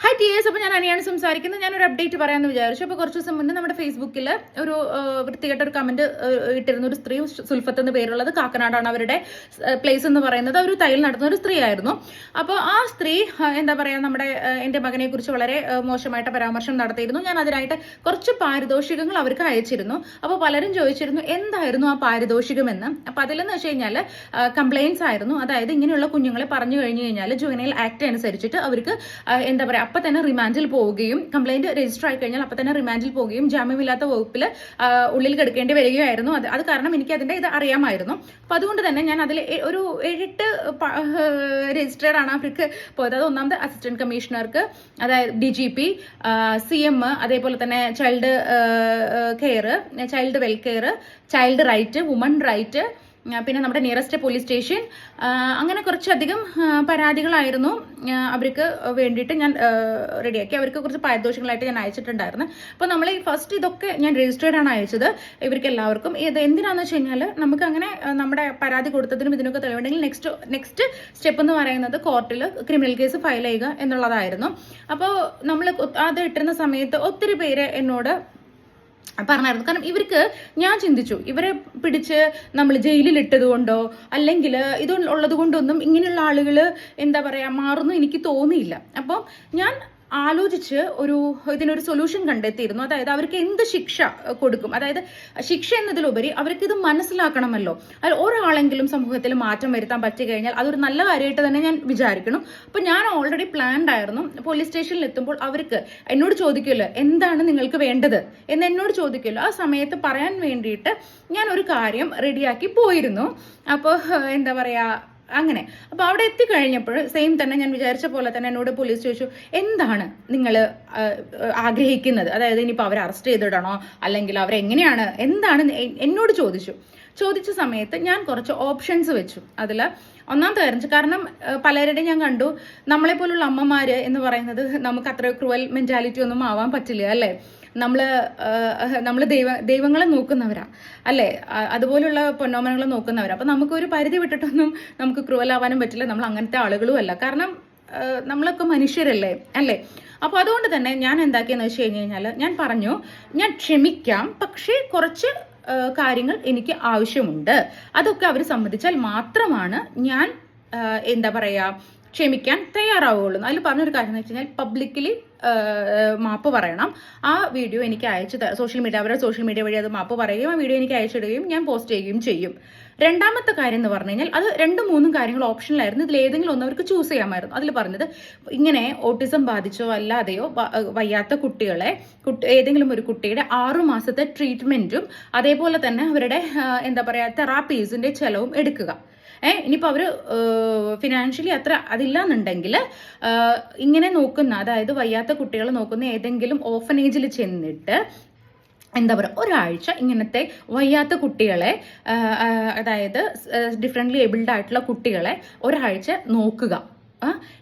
Hi S അപ്പോൾ ഞാൻ അനിയാണ് സംസാരിക്കുന്നത് ഞാനൊരു അപ്ഡേറ്റ് പറയാമെന്ന് വിചാരിച്ചു. അപ്പോൾ കുറച്ച് ദിവസം മുന്നേ നമ്മുടെ ഫേസ്ബുക്കിൽ ഒരു വൃത്തികെട്ട ഒരു കമന്റ് ഇട്ടിരുന്ന. ഒരു സ്ത്രീ സുൽഫത്ത് എന്ന് പേരുള്ളത് കാക്കനാടാണ് അവരുടെ പ്ലേസ് എന്ന് പറയുന്നത്. ഒരു തയ്യൽ നടത്തുന്ന ഒരു സ്ത്രീ ആയിരുന്നു അപ്പോൾ ആ സ്ത്രീ എന്താ പറയുക നമ്മുടെ എന്റെ മകനെക്കുറിച്ച് വളരെ മോശമായിട്ട് പരാമർശം നടത്തിയിരുന്നു. ഞാൻ അതിനായിട്ട് കുറച്ച് പാരിതോഷികങ്ങൾ അവർക്ക് അയച്ചിരുന്നു. അപ്പോൾ പലരും ചോദിച്ചിരുന്നു എന്തായിരുന്നു ആ പാരിതോഷികമെന്ന്? അപ്പോൾ അതിലെന്ന് വെച്ച് കഴിഞ്ഞാൽ കംപ്ലയിൻസ് ആയിരുന്നു. അതായത് ഇങ്ങനെയുള്ള കുഞ്ഞുങ്ങളെ പറഞ്ഞു കഴിഞ്ഞു കഴിഞ്ഞാൽ ജുവനൈൽ ആക്ട് അനുസരിച്ചിട്ട് അവർക്ക് എന്താ പറയുക അപ്പം തന്നെ റിമാൻഡിൽ പോവുകയും കംപ്ലൈന്റ് രജിസ്റ്റർ ആയി കഴിഞ്ഞാൽ അപ്പൊ തന്നെ റിമാൻഡിൽ പോവുകയും ജാമ്യമില്ലാത്ത വകുപ്പിൽ ഉള്ളിൽ കിടക്കേണ്ടി വരികയായിരുന്നു. അത് അത് കാരണം എനിക്ക് അതിന്റെ ഇത് അറിയാമായിരുന്നു. അപ്പൊ അതുകൊണ്ട് തന്നെ ഞാൻ അതിൽ ഒരു ഏഴെട്ട് രജിസ്റ്റേർഡ് ആണ് അവർക്ക് പോയത്. അത് ഒന്നാമത് അസിസ്റ്റന്റ് കമ്മീഷണർക്ക് അതായത് D G P C M അതേപോലെ തന്നെ child care child welfare child right woman right പിന്നെ നമ്മുടെ നിയറസ്റ്റ് പോലീസ് സ്റ്റേഷൻ അങ്ങനെ കുറച്ചധികം പരാതികളായിരുന്നു അവർക്ക് വേണ്ടിയിട്ട് ഞാൻ റെഡിയാക്കി. അവർക്ക് കുറച്ച് പാരിതോഷികങ്ങളായിട്ട് ഞാൻ അയച്ചിട്ടുണ്ടായിരുന്നു. അപ്പോൾ നമ്മൾ ഈ ഫസ്റ്റ് ഇതൊക്കെ ഞാൻ രജിസ്റ്റേർഡ് ആണ് അയച്ചത്. ഇവർക്ക് എല്ലാവർക്കും. ഇത് എന്തിനാണെന്ന് വെച്ച് കഴിഞ്ഞാൽ നമുക്ക് അങ്ങനെ നമ്മുടെ പരാതി കൊടുത്തതിനും ഇതിനൊക്കെ തെളിവുണ്ടെങ്കിൽ നെക്സ്റ്റ് നെക്സ്റ്റ് സ്റ്റെപ്പ് എന്ന് പറയുന്നത് കോർട്ടിൽ ക്രിമിനൽ കേസ് ഫയൽ ചെയ്യുക എന്നുള്ളതായിരുന്നു. അപ്പോൾ നമ്മൾ അത് ഇട്ടിരുന്ന സമയത്ത് ഒത്തിരി പേര് എന്നോട് പറഞ്ഞായിരുന്നു. കാരണം ഇവർക്ക് ഞാൻ ചിന്തിച്ചു ഇവരെ പിടിച്ച് നമ്മൾ ജയിലിൽ ഇട്ടത് കൊണ്ടോ അല്ലെങ്കിൽ ഇത് ഉള്ളത് കൊണ്ടൊന്നും ഇങ്ങനെയുള്ള ആളുകൾ എന്താ പറയുക മാറുന്നു എനിക്ക് തോന്നിയില്ല. അപ്പം ഞാൻ ആലോചിച്ച് ഒരു ഇതിനൊരു സൊല്യൂഷൻ കണ്ടെത്തിയിരുന്നു. അതായത് അവർക്ക് എന്ത് ശിക്ഷ കൊടുക്കും? അതായത് ശിക്ഷ എന്നതിലുപരി അവർക്ക് ഇത് മനസ്സിലാക്കണമല്ലോ. അതിൽ ഒരാളെങ്കിലും സമൂഹത്തിൽ മാറ്റം വരുത്താൻ പറ്റി കഴിഞ്ഞാൽ അതൊരു നല്ല കാര്യമായിട്ട് തന്നെ ഞാൻ വിചാരിക്കണം അപ്പം ഞാൻ ഓൾറെഡി പ്ലാൻഡ് ആയിരുന്നു. പോലീസ് സ്റ്റേഷനിൽ എത്തുമ്പോൾ അവർക്ക് എന്നോട് ചോദിക്കുമല്ലോ എന്താണ് നിങ്ങൾക്ക് വേണ്ടത്? എന്ന് എന്നോട് ചോദിക്കുമല്ലോ ആ സമയത്ത് പറയാൻ വേണ്ടിയിട്ട് ഞാൻ ഒരു കാര്യം റെഡിയാക്കി പോയിരുന്നു. അപ്പോൾ എന്താ പറയുക അങ്ങനെ. അപ്പോൾ അവിടെ എത്തിക്കഴിഞ്ഞപ്പോൾ സെയിം തന്നെ ഞാൻ വിചാരിച്ച പോലെ തന്നെ എന്നോട് പോലീസ് ചോദിച്ചു എന്താണ് നിങ്ങൾ ആഗ്രഹിക്കുന്നത്? അതായത് ഇനിയിപ്പോൾ അവരെ അറസ്റ്റ് ചെയ്തിടണോ? അല്ലെങ്കിൽ അവരെങ്ങനെയാണ്? എന്താണ്? എന്നോട് ചോദിച്ചു. ചോദിച്ച സമയത്ത് ഞാൻ കുറച്ച് ഓപ്ഷൻസ് വെച്ചു. അതിൽ ഒന്നാമത്തെ കാര്യം കാരണം പലരുടെയും ഞാൻ കണ്ടു നമ്മളെ പോലുള്ള അമ്മമാര് എന്ന് പറയുന്നത് നമുക്ക് അത്ര ക്രൂവൽ മെന്റാലിറ്റി ഒന്നും ആവാൻ പറ്റില്ല അല്ലേ? നമ്മൾ നമ്മൾ ദൈവ ദൈവങ്ങളെ നോക്കുന്നവരാ അല്ലേ? അതുപോലുള്ള പൊന്നോമനങ്ങളെ നോക്കുന്നവരാ. അപ്പം നമുക്കൊരു പരിധി വിട്ടിട്ടൊന്നും നമുക്ക് ക്രൂവലാവാനും പറ്റില്ല. നമ്മൾ അങ്ങനത്തെ ആളുകളും അല്ല. കാരണം നമ്മളൊക്കെ മനുഷ്യരല്ലേ അല്ലേ? അപ്പോൾ അതുകൊണ്ട് തന്നെ ഞാൻ എന്താക്കിയെന്ന് വെച്ച് കഴിഞ്ഞ് കഴിഞ്ഞാൽ ഞാൻ പറഞ്ഞു ഞാൻ ക്ഷമിക്കാം പക്ഷേ കുറച്ച് കാര്യങ്ങൾ എനിക്ക് ആവശ്യമുണ്ട്. അതൊക്കെ അവർ സമ്മതിച്ചാൽ മാത്രമാണ് ഞാൻ എന്താ പറയുക ക്ഷമിക്കാൻ തയ്യാറാവുകയുള്ളൂ. അതിൽ പറഞ്ഞൊരു കാര്യം എന്ന് വെച്ച് കഴിഞ്ഞാൽ പബ്ലിക്കലി മാപ്പ് പറയണം. ആ വീഡിയോ എനിക്ക് അയച്ചു സോഷ്യൽ മീഡിയ അവരുടെ സോഷ്യൽ മീഡിയ വഴി അത് മാപ്പ് പറയുകയും ആ വീഡിയോ എനിക്ക് അയച്ചിടുകയും ഞാൻ പോസ്റ്റ് ചെയ്യുകയും ചെയ്യും. രണ്ടാമത്തെ കാര്യം എന്ന് പറഞ്ഞു കഴിഞ്ഞാൽ അത് രണ്ടും മൂന്നും കാര്യങ്ങൾ ഓപ്ഷനിലായിരുന്നു ഇതിൽ ഏതെങ്കിലും ഒന്ന് അവർക്ക് ചൂസ് ചെയ്യാമായിരുന്നു. അതിൽ പറഞ്ഞത് ഇങ്ങനെ ഓട്ടിസം ബാധിച്ചോ അല്ലാതെയോ വയ്യാത്ത കുട്ടികളെ കുട്ടി ഏതെങ്കിലും ഒരു കുട്ടിയുടെ ആറു മാസത്തെ ട്രീറ്റ്മെന്റും അതേപോലെ തന്നെ അവരുടെ എന്താ പറയുക തെറാപ്പീസിന്റെ ചെലവും എടുക്കുക. ഏഹ് ഇനിയിപ്പോൾ അവർ ഫിനാൻഷ്യലി അത്ര അതില്ലാന്നുണ്ടെങ്കിൽ ഇങ്ങനെ നോക്കുന്ന അതായത് വയ്യാത്ത കുട്ടികൾ നോക്കുന്ന ഏതെങ്കിലും ഓഫനേജിൽ ചെന്നിട്ട് എന്താ പറയുക ഒരാഴ്ച ഇങ്ങനത്തെ വയ്യാത്ത കുട്ടികളെ അതായത് ഡിഫറെന്റ്ലി ഏബിൾഡ് ആയിട്ടുള്ള കുട്ടികളെ ഒരാഴ്ച നോക്കുക.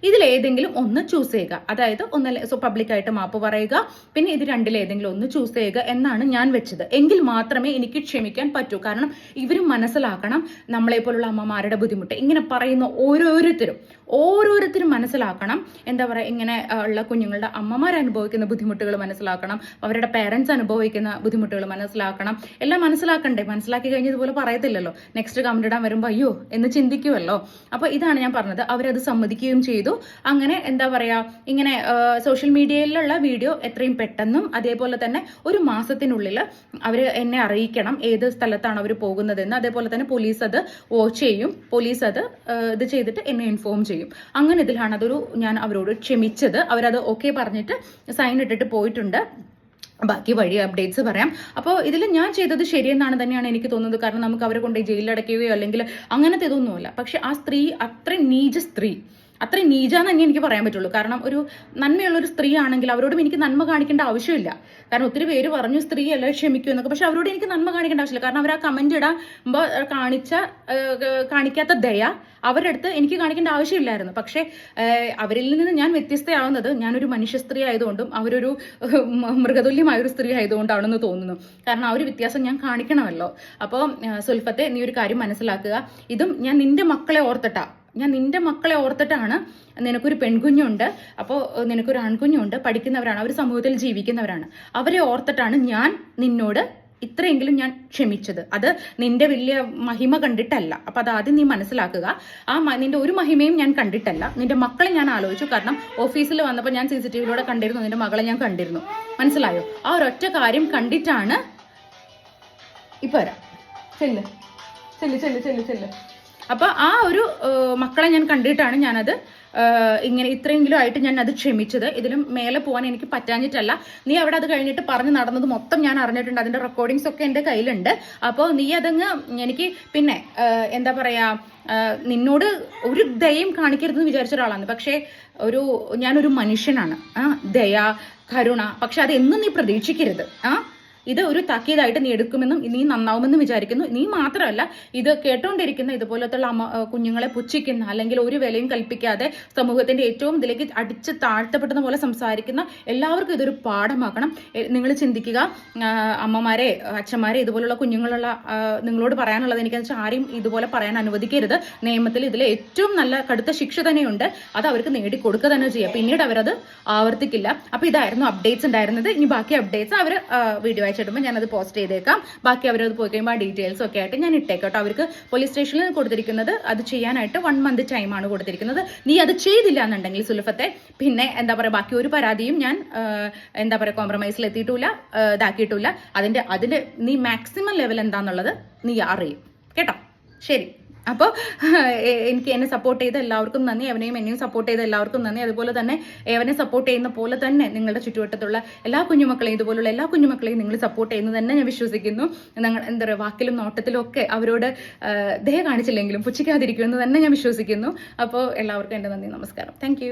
ഇതിലേതെങ്കിലും ഒന്ന് ചൂസ് ചെയ്യുക. അതായത് ഒന്ന് സോ പബ്ലിക്കായിട്ട് മാപ്പ് പറയുക. പിന്നെ ഇത് രണ്ടിലേതെങ്കിലും ഒന്ന് ചൂസ് ചെയ്യുക എന്നാണ് ഞാൻ വെച്ചത്. എങ്കിൽ മാത്രമേ എനിക്ക് ക്ഷമിക്കാൻ പറ്റൂ. കാരണം ഇവരും മനസ്സിലാക്കണം നമ്മളെ പോലുള്ള അമ്മമാരുടെ ബുദ്ധിമുട്ട്. ഇങ്ങനെ പറയുന്ന ഓരോരുത്തരും. ഓരോരുത്തരും മനസ്സിലാക്കണം. എന്താ പറയുക ഇങ്ങനെ ഉള്ള കുഞ്ഞുങ്ങളുടെ അമ്മമാർ അനുഭവിക്കുന്ന ബുദ്ധിമുട്ടുകൾ മനസ്സിലാക്കണം. അവരുടെ പേരൻസ് അനുഭവിക്കുന്ന ബുദ്ധിമുട്ടുകൾ മനസ്സിലാക്കണം. എല്ലാം മനസ്സിലാക്കണ്ടേ? മനസ്സിലാക്കി കഴിഞ്ഞ് ഇതുപോലെ പറയത്തില്ലല്ലോ. നെക്സ്റ്റ് കമന്റ് ഇടാൻ വരുമ്പോൾ അയ്യോ എന്ന് ചിന്തിക്കുമല്ലോ അപ്പോൾ ഇതാണ് ഞാൻ പറഞ്ഞത്. അവരത് സമ്മതിക്കുകയും ചെയ്തു. അങ്ങനെ എന്താ പറയുക ഇങ്ങനെ സോഷ്യൽ മീഡിയയിലുള്ള വീഡിയോ എത്രയും പെട്ടെന്നും അതേപോലെ തന്നെ ഒരു മാസത്തിനുള്ളിൽ അവർ എന്നെ അറിയിക്കണം. ഏത് സ്ഥലത്താണ് അവർ പോകുന്നതെന്ന്. അതേപോലെ തന്നെ പോലീസ് അത് വാച്ച് ചെയ്യും. പോലീസ് അത് ഇത് ചെയ്തിട്ട് എന്നെ ഇൻഫോം ചെയ്യും. അങ്ങനെ ഇതിലാണ് അതൊരു ഞാൻ അവരോട് ക്ഷമിച്ചത്. അവരത് ഓക്കെ പറഞ്ഞിട്ട് സൈൻ ഇട്ടിട്ട് പോയിട്ടുണ്ട്. ബാക്കി വഴി അപ്ഡേറ്റ്സ് പറയാം. അപ്പോൾ ഇതിൽ ഞാൻ ചെയ്തത് ശരിയെന്നാണ് തന്നെയാണ് എനിക്ക് തോന്നുന്നത്. കാരണം നമുക്ക് അവരെ കൊണ്ട് ജയിലിലടയ്ക്കുകയോ അല്ലെങ്കിൽ അങ്ങനത്തെ ഇതൊന്നുമല്ല. പക്ഷെ ആ സ്ത്രീ അത്ര നീജ സ്ത്രീ. അത്രയും നീചാന്ന് തന്നെ എനിക്ക് പറയാൻ പറ്റുള്ളൂ. കാരണം ഒരു നന്മയുള്ള ഒരു സ്ത്രീ ആണെങ്കിൽ അവരോടും എനിക്ക് നന്മ കാണിക്കേണ്ട ആവശ്യമില്ല. കാരണം ഒത്തിരി പേര് പറഞ്ഞു സ്ത്രീ അല്ല ക്ഷമിക്കൂ എന്നൊക്കെ. പക്ഷെ അവരോട് എനിക്ക് നന്മ കാണിക്കേണ്ട ആവശ്യമില്ല. കാരണം അവർ ആ കമന്റ് ഇടാകുമ്പോൾ കാണിച്ച കാണിക്കാത്ത ദയ അവരുടെ അടുത്ത് എനിക്ക് കാണിക്കേണ്ട ആവശ്യമില്ലായിരുന്നു. പക്ഷേ അവരിൽ നിന്ന് ഞാൻ വ്യത്യസ്തയാവുന്നത് ഞാനൊരു മനുഷ്യ സ്ത്രീ ആയതുകൊണ്ടും അവരൊരു മൃഗതുല്യമായ ഒരു സ്ത്രീ ആയതുകൊണ്ടാണെന്ന് തോന്നുന്നു. കാരണം ആ ഒരു വ്യത്യാസം ഞാൻ കാണിക്കണമല്ലോ. അപ്പോൾ സുൽഫത്തെ നീ ഒരു കാര്യം മനസ്സിലാക്കുക. ഇതും ഞാൻ നിന്റെ മക്കളെ ഓർത്തിട്ടാ. ഞാൻ നിന്റെ മക്കളെ ഓർത്തിട്ടാണ് നിനക്കൊരു പെൺകുഞ്ഞുണ്ട്. അപ്പോൾ നിനക്കൊരു ആൺകുഞ്ഞുണ്ട്. പഠിക്കുന്നവരാണ്. അവർ സമൂഹത്തിൽ ജീവിക്കുന്നവരാണ്. അവരെ ഓർത്തിട്ടാണ് ഞാൻ നിന്നോട് ഇത്രയെങ്കിലും ഞാൻ ക്ഷമിച്ചത്. അത് നിന്റെ വലിയ മഹിമ കണ്ടിട്ടല്ല. അപ്പൊ അത് ആദ്യം നീ മനസ്സിലാക്കുക. ആ നിന്റെ ഒരു മഹിമയും ഞാൻ കണ്ടിട്ടല്ല. നിന്റെ മക്കളെ ഞാൻ ആലോചിച്ചു. കാരണം ഓഫീസിൽ വന്നപ്പോൾ ഞാൻ സി സി ടി വിയിലൂടെ കണ്ടിരുന്നു. നിന്റെ മകളെ ഞാൻ കണ്ടിരുന്നു. മനസ്സിലായോ? ആ ഒരൊറ്റ കാര്യം കണ്ടിട്ടാണ്. ഇപ്പൊ വരാം. ചെല്ല്. ചെല്ല് ചെല്ല് ചെല്ല് ചെല്ല്. അപ്പൊ ആ ഒരു മക്കളെ ഞാൻ കണ്ടിട്ടാണ് ഞാനത് ഇങ്ങനെ ഇത്രയെങ്കിലും ആയിട്ട് ഞാൻ അത് ക്ഷമിച്ചത്. ഇതിലും മേലെ പോകാൻ എനിക്ക് പറ്റാഞ്ഞിട്ടല്ല. നീ അവിടെ അത് കഴിഞ്ഞിട്ട് പറഞ്ഞു നടന്നത് മൊത്തം ഞാൻ അറിഞ്ഞിട്ടുണ്ട്. അതിന്റെ റെക്കോർഡിങ്സ് ഒക്കെ എന്റെ കയ്യിലുണ്ട്. അപ്പോൾ നീ അതങ്ങ് എനിക്ക് പിന്നെ എന്താ പറയാ നിന്നോട് ഒരു ദയം കാണിക്കരുതെന്ന് വിചാരിച്ച ഒരാളാണ്. പക്ഷേ ഒരു ഞാനൊരു മനുഷ്യനാണ്. ആ ദയ കരുണ. പക്ഷെ അത് എന്നും നീ പ്രതീക്ഷിക്കരുത്. ആ ഇത് ഒരു താക്കീതായിട്ട് നീ എടുക്കുമെന്നും നീ നന്നാവുമെന്നും വിചാരിക്കുന്നു. നീ മാത്രമല്ല ഇത് കേട്ടോണ്ടിരിക്കുന്ന ഇതുപോലത്തുള്ള അമ്മ കുഞ്ഞുങ്ങളെ പുച്ഛിക്കുന്ന അല്ലെങ്കിൽ ഒരു വിലയും കൽപ്പിക്കാതെ സമൂഹത്തിന്റെ ഏറ്റവും ഇതിലേക്ക് അടിച്ച് താഴ്ത്തപ്പെടുന്ന പോലെ സംസാരിക്കുന്ന എല്ലാവർക്കും ഇതൊരു പാഠമാക്കണം. നിങ്ങൾ ചിന്തിക്കുക അമ്മമാരെ അച്ഛന്മാരെ ഇതുപോലുള്ള കുഞ്ഞുങ്ങളുള്ള നിങ്ങളോട് പറയാനുള്ളത് എനിക്ക് വെച്ചാൽ ആരെയും ഇതുപോലെ പറയാൻ അനുവദിക്കരുത്. നിയമത്തിൽ ഇതിൽ ഏറ്റവും നല്ല കടുത്ത ശിക്ഷ തന്നെയുണ്ട്. അത് അവർക്ക് നേടിക്കൊടുക്കുക തന്നെ ചെയ്യാം. പിന്നീട് അവരത് ആവർത്തിക്കില്ല. അപ്പൊ ഇതായിരുന്നു അപ്ഡേറ്റ്സ് ഉണ്ടായിരുന്നത്. ഇനി ബാക്കി അപ്ഡേറ്റ്സ് അവർ വീഡിയോ അയച്ചിടുമ്പോൾ ഞാനത് പോസ്റ്റ് ചെയ്തേക്കാം. ബാക്കി അവരത് പോയി കഴിയുമ്പോൾ ആ ഡീറ്റെയിൽസ് ഒക്കെ ആയിട്ട് ഞാൻ ഇട്ടേക്കാം കേട്ടോ. അവർക്ക് പോലീസ് സ്റ്റേഷനിൽ കൊടുത്തിരിക്കുന്നത് അത് ചെയ്യാനായിട്ട് വൺ മന്ത് ടൈമാണ് കൊടുത്തിരിക്കുന്നത്. നീ അത് ചെയ്തില്ല എന്നുണ്ടെങ്കിൽ സുലഭത്തെ പിന്നെ എന്താ പറയുക ബാക്കി ഒരു പരാതിയും ഞാൻ എന്താ പറയുക കോംപ്രമൈസിൽ എത്തിയിട്ടില്ല ഇതാക്കിയിട്ടില്ല അതിന്റെ അതിന്റെ നീ മാക്സിമം ലെവൽ എന്താന്നുള്ളത് നീ അറിയും. കേട്ടോ? ശരി. അപ്പോൾ എനിക്ക് എന്നെ സപ്പോർട്ട് ചെയ്ത എല്ലാവർക്കും നന്ദി. അവനെയും എന്നെയും സപ്പോർട്ട് ചെയ്ത എല്ലാവർക്കും നന്ദി. അതുപോലെ തന്നെ അവനെ സപ്പോർട്ട് ചെയ്യുന്ന പോലെ തന്നെ നിങ്ങളുടെ ചുറ്റുവട്ടത്തുള്ള എല്ലാ കുഞ്ഞുമക്കളെയും ഇതുപോലുള്ള എല്ലാ കുഞ്ഞുമക്കളെയും നിങ്ങൾ സപ്പോർട്ട് ചെയ്യുന്നു തന്നെ ഞാൻ വിശ്വസിക്കുന്നു. നിങ്ങൾ എന്താ പറയുക വാക്കിലും നോട്ടത്തിലും ഒക്കെ അവരോട് ദയ കാണിച്ചില്ലെങ്കിലും പുച്ഛിക്കാതിരിക്കുമെന്ന് തന്നെ ഞാൻ വിശ്വസിക്കുന്നു. അപ്പോൾ എല്ലാവർക്കും എന്റെ നന്ദി. നമസ്കാരം. താങ്ക്